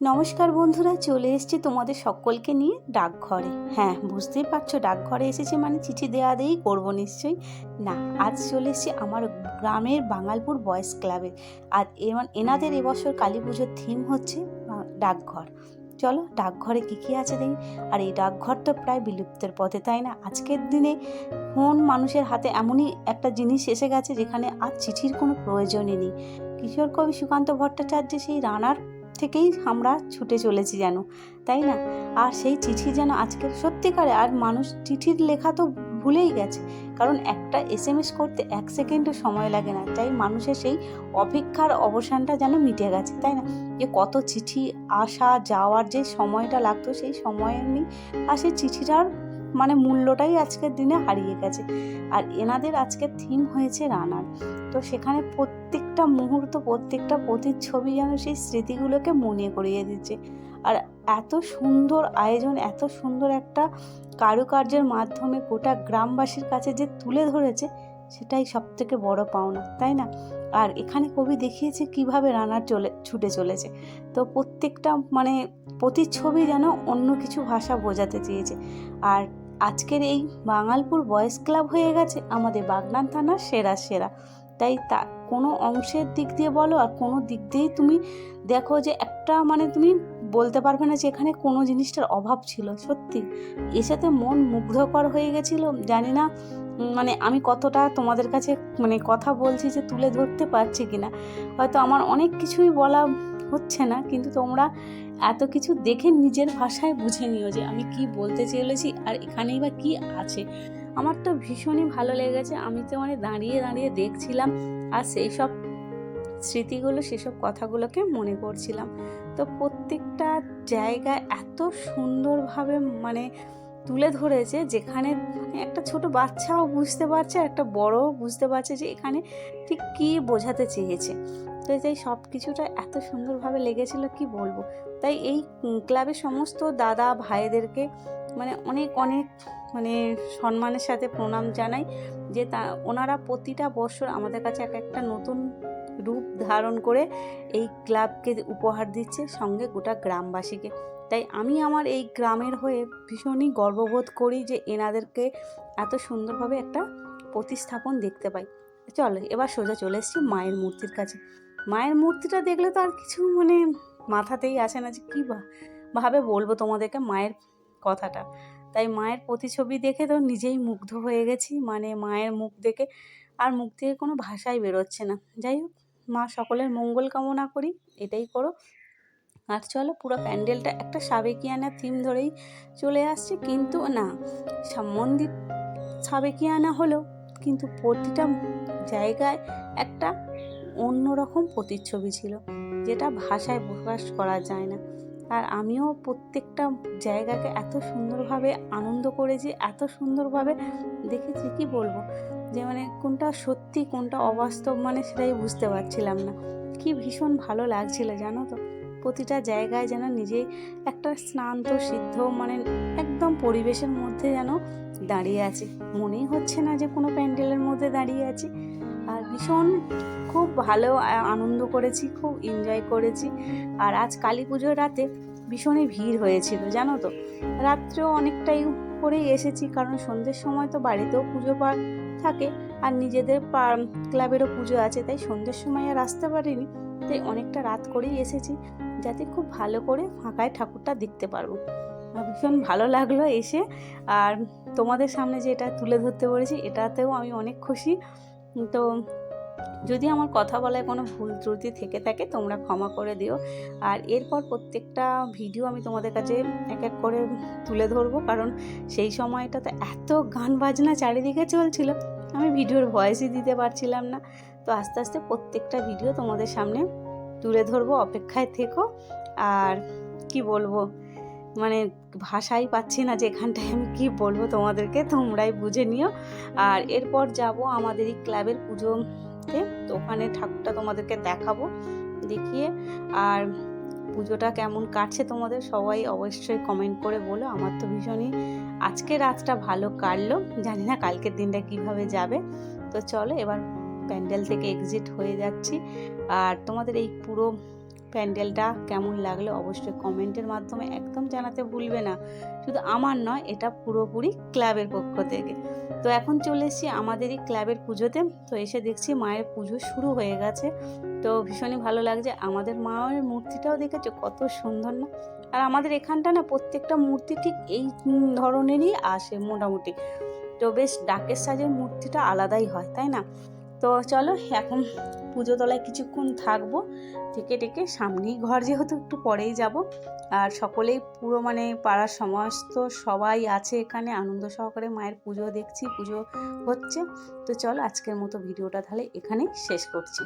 নমস্কার বন্ধুরা, চলে এসেছি তোমাদের সকলকে নিয়ে ডাকঘরে। হ্যাঁ বুঝতেই পারছ, ডাকঘরে এসেছে মানে চিঠি দেওয়া দেই, করব নিশ্চয়ই। না, আজ চলে এসেছি আমার গ্রামের বাঙালপুর বয়েজ ক্লাবে। আর এবার এনাদের এবছর কালী পুজোর থিম হচ্ছে ডাকঘর। চলো, ডাকঘরে কী কী আছে দেখি। আর এই ডাকঘর তো প্রায় বিলুপ্তের পথে, তাই না? আজকের দিনে ফোন মানুষের হাতে এমনই একটা জিনিস এসে গেছে, যেখানে আর চিঠির কোনো প্রয়োজনই নেই। কিশোর কবি সুকান্ত ভট্টাচার্য সেই রানার থেকেই আমরা ছুটে চলেছি যেন, তাই না? আর সেই চিঠি যেন আজকের সত্যিকারে, আর মানুষ চিঠির লেখা তো ভুলেই গেছে, কারণ একটা এস এম এস করতে এক সেকেন্ডও সময় লাগে না, তাই মানুষের সেই অপেক্ষার অবসানটা যেন মিটে গেছে, তাই না? যে কত চিঠি আসা, যাওয়ার যে সময়টা লাগতো, সেই সময় নেই, আর সেই চিঠিটার মানে মূল্যটাই আজকের দিনে হারিয়ে গেছে। আর এনাদের আজকের থিম হয়েছে রানার। তো সেখানে প্রত্যেকটা মুহূর্ত, প্রত্যেকটা প্রতিচ্ছবি যেন সেই স্মৃতিগুলোকে মনে করিয়ে দিচ্ছে। আর এত সুন্দর আয়োজন, এত সুন্দর একটা কারুকার্যের মাধ্যমে গোটা গ্রামবাসীর কাছে যে তুলে ধরেছে, সেটাই সব থেকে বড় পাওনা, তাই না? আর এখানে কবি দেখিয়েছে কীভাবে রানার চলে, ছুটে চলেছে। তো প্রত্যেকটা মানে প্রতিচ্ছবি যেন অন্য কিছু ভাষা বোঝাতে চেয়েছে। আর আজকের এই বাঙালপুর বয়েজ ক্লাব হয়ে গেছে আমাদের বাগনান থানার সেরা সেরা। তাই তা, কোনো অংশের দিক দিয়ে বলো আর কোনো দিক দিয়েই তুমি দেখো যে একটা মানে তুমি বলতে পারবে না যে এখানে কোনো জিনিসটার অভাব ছিল, সত্যি। এসাতে মন মুগ্ধকর হয়ে গেছিল, জানি না মানে আমি কতটা তোমাদের কাছে মানে কথা বলছি যে তুলে ধরতে পারছি কিনা। হয়তো আমার অনেক কিছুই বলা হচ্ছে না, কিন্তু তোমরা এত কিছু দেখে নিজের ভাষায় বুঝে নিও যে আমি কি বলতে চলেছি আর এখানেই বা কি আছে। আমার তো ভীষণই ভালো লেগেছে, আমি তো মানে দাঁড়িয়ে দাঁড়িয়ে দেখছিলাম আর সেই সব স্মৃতিগুলো, সেসব কথাগুলোকে মনে করছিলাম। তো প্রত্যেকটা জায়গায় এত সুন্দরভাবে মানে তুলে ধরেছে যেখানে একটা ছোট বাচ্চাও বুঝতে পারছে আর একটা বড়ও বুঝতে পারছে যে এখানে ঠিক কী বোঝাতে চেয়েছে। তো তাই সব কিছুটা এত সুন্দরভাবে লেগেছিল, কি বলব? তাই এই ক্লাবের সমস্ত দাদা ভাইদেরকে মানে অনেক অনেক মানে সম্মানের সাথে প্রণাম জানাই যে তা, ওনারা প্রতিটা বছর আমাদের কাছে এক একটা নতুন রূপ ধারণ করে এই ক্লাবকে উপহার দিচ্ছে সঙ্গে গোটা গ্রামবাসীকে। তাই আমি আমার এই গ্রামের হয়ে ভীষণই গর্ববোধ করি যে এনাদেরকে এত সুন্দরভাবে একটা প্রতিস্থাপন দেখতে পাই। চলো, এবার সোজা চলে এসেছি মায়ের মূর্তির কাছে। মায়ের মূর্তিটা দেখলে তো আর কিছু মানে মাথাতেই আসে না যে কী ভাবে বলব তোমাদেরকে মায়ের কথাটা। তাই মায়ের প্রতিছবি দেখে তো নিজেই মুগ্ধ হয়ে গেছি। মানে মায়ের মুখ দেখে আর মুখ থেকে কোনো ভাষাই বেরোচ্ছে না। যাই হোক, মা সকলের মঙ্গল কামনা করি, এটাই করো। আর চলো, পুরো প্যান্ডেলটা একটা সাবেকিয়ানা থিম ধরেই চলে আসছে। কিন্তু না মন্দির সাবেকিয়ানা হলো কিন্তু প্রতিটা জায়গায় একটা অন্যরকম প্রতিচ্ছবি ছিল, যেটা ভাষায় প্রকাশ করা যায় না। আর আমিও প্রত্যেকটা জায়গাকে এত সুন্দরভাবে আনন্দ করেছি এত সুন্দরভাবে দেখেছি, কি বলব? যে মানে কোনটা সত্যি, কোনটা অবাস্তব মানে সেটাই বুঝতে পারছিলাম না। কি ভীষণ ভালো লাগছিল জানো তো? প্রতিটা জায়গায় যেন নিজেই একটা স্নান্ত, সিদ্ধ মানে একদম পরিবেশের মধ্যে যেন দাঁড়িয়ে আছি। মনেই হচ্ছে না যে কোনো প্যান্ডেলের মধ্যে দাঁড়িয়ে আছি। আর ভীষণ খুব ভালো আনন্দ করেছি, খুব এনজয় করেছি। আর আজ কালী পুজোর রাতে ভীষণই ভিড় হয়েছিল জানো তো? রাত্রেও অনেকটাই করেই এসেছি কারণ সন্ধ্যের সময় তো বাড়িতেও পুজো পা থাকে আর নিজেদের ক্লাবেরও পুজো আছে, তাই সন্ধ্যের সময় আর আসতে পারিনি। তাই অনেকটা রাত করেই এসেছি, যাতে খুব ভালো করে ফাঁকায় ঠাকুরটা দেখতে পারব। ভীষণ ভালো লাগল এসে। আর তোমাদের সামনে যে এটা তুলে ধরতে পেরেছি এটাতেও আমি অনেক খুশি। তো যদি আমার কথা বলায় কোনো ভুল ত্রুটি থেকে থাকে, তোমরা ক্ষমা করে দিও। আর এরপর প্রত্যেকটা ভিডিও আমি তোমাদের কাছে এক এক করে তুলে ধরবো, কারণ সেই সময়টাতে এত গান বাজনা চারিদিকে চলছিল, আমি ভিডিওর ভয়েসই দিতে পারছিলাম না। তো আস্তে আস্তে প্রত্যেকটা ভিডিও তোমাদের সামনে তুলে ধরবো, অপেক্ষায় থেকো। আর কি বলব মানে ভাষাই পাচ্ছি না যে এখানটায় আমি কি বলব তোমাদেরকে, তোমরাই বুঝে নিও। আর এরপর যাব আমাদের এই ক্লাবের পুজোতে তো ওখানে ঠাকুরটা তোমাদেরকে দেখাবো, দেখিয়ে। আর পুজোটা কেমন কাটছে তোমাদের সবাই অবশ্যই কমেন্ট করে বলো। আমার তো ভীষণই আজকে রাতটা ভালো কাটলো। জানি না কালকের দিনটা কীভাবে যাবে। তো চলো এবার প্যান্ডেল থেকে এক্সিট হয়ে যাচ্ছি। আর তোমাদের এই পুরো প্যান্ডেলটা কেমন লাগল অবশ্যই কমেন্টের মাধ্যমে একদম জানাতে ভুলবে না। শুধু আমার নয়, এটা পুরোপুরি ক্লাবের পক্ষ থেকে। তো এখন চলে এসেছি আমাদেরই ক্লাবের পুজোতে। তো এসে দেখছি মায়ের পুজো শুরু হয়ে গেছে। তো ভীষণই ভালো লাগছে। আমাদের মায়ের মূর্তিটাও দেখেছ কত সুন্দর না। আর আমাদের এখানটা না প্রত্যেকটা মূর্তি ঠিক এই ধরনেরই আসে মোটামুটি। তো বেশ ডাকের সাজের মূর্তিটা আলাদাই হয়, তাই না? তো চলো, এখন পুজো তলায় কিছুক্ষণ থাকব। থেকে টেকে সামনেই ঘর যেহেতু একটু পরেই যাব। আর সকলেই পুরো মানে পাড়ার সমস্ত সবাই আছে এখানে, আনন্দ সহকারে মায়ের পুজো দেখছি, পুজো হচ্ছে। তো চলো আজকের মতো ভিডিওটা তাহলে এখানেই শেষ করছি।